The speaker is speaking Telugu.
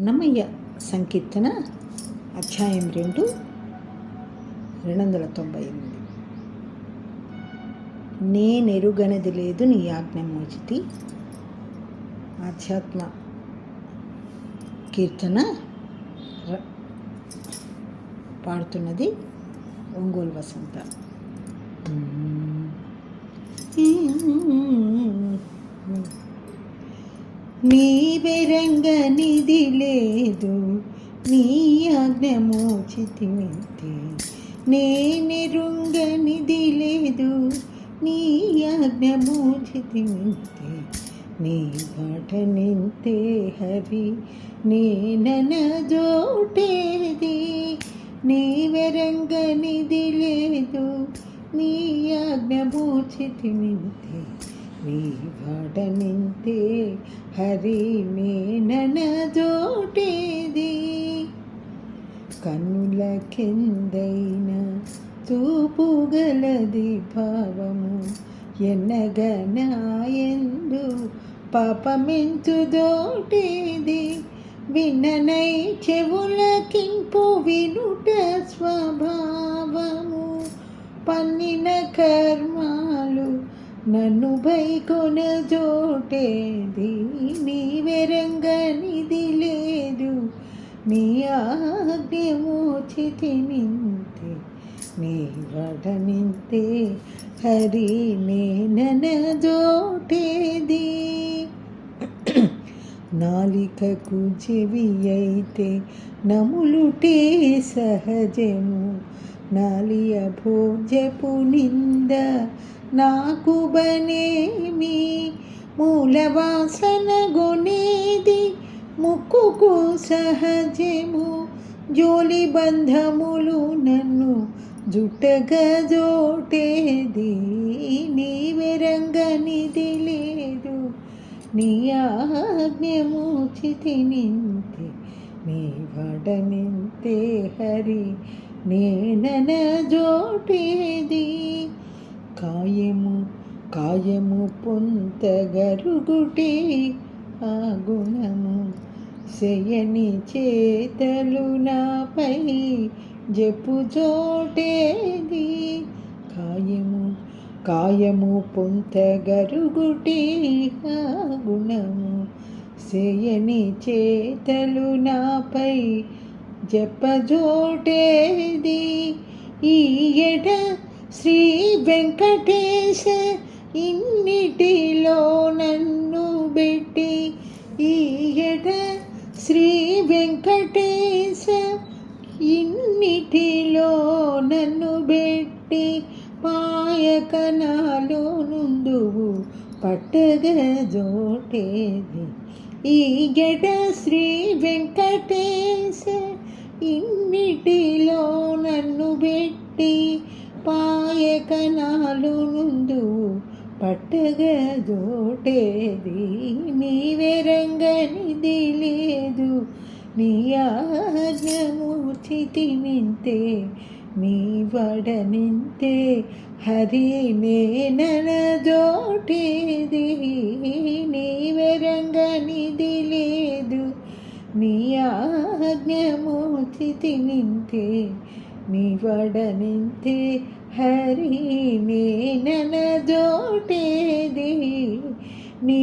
అన్నమయ్య సంకీర్తన అధ్యాయం రెండు రెండు వందల తొంభై ఎనిమిది. నేనెరుగనది లేదు నీ ఆజ్ఞ మోచితి. ఆధ్యాత్మ కీర్తన పాడుతున్నది ఒంగోలు వసంత. నీ వెరంగనిది లేదు. నీ ఆజ్ఞ మోచితిమితే నేనెరుంగనిది లేదు. నీ ఆజ్ఞ మోచితిమితే నీ పాట నింతే హరి. నేనన జోటేది. నీ వెరంగనిది లేదు. నీ ఆజ్ఞ మోచితిమితే నీ పాట నింతే హరి నేనన కన్నుల కిందైన చూపుగలది భావము ఎన్నగనాయందు పాపమెంతు దోటేది విననై చెవులకింపు వినుట స్వభావము పన్నిన కర్మ నన్ను బైకొన జోటేది నీ వెరంగనిది లేదు నీ ఆజ్ఞమోచితి నింతే నీ వడ నింతే హరి నేనన జోటేది. నాలికకు చెవి అయితే నములుటే సహజము. నాలియ భోజపు నింద నాకు బనేమి మూలవాసన గొనేది ముక్కుకు సహజము జోలి బంధములు నన్ను జుట్టగా జోటేది నీ వెరంగనిది లేదు నీ ఆజ్ఞమూచితి నింతే నీ వడనింతే హరి నేనన జోటేది కాయము కాయము పొంతగరుగుటే ఆ గుణము. శయని చేతలు నాపై జపు చోటేది కాయము కాయము పొంతగరుగుటి ఆ గుణము. శయని చేతలు నాపై జపజోటేది ఈ ఎడ శ్రీ వెంకటేశ ఇన్నిటిలో నన్ను పెట్టి ఈ శ్రీ వెంకటేశ ఇన్నిటిలో నన్ను పెట్టి పాయకనాలో నుందువు పట్టగ జోటేది. ఈ గడ శ్రీ వెంకటేశ ఇన్నిటిలో నన్ను పెట్టి పాయకనాలు నుందువు పట్టగ జోటేది నీ వెరంగనిది లేదు నీ ఆజ్ఞమూర్చితి నింతే నీ వడనింతే హరి నేననదోటేది నీ వెరంగనిది లేదు నీ ఆజ్ఞమూర్చితి నింతే నీ వడనింతే హరి నేనన జోటేది నీ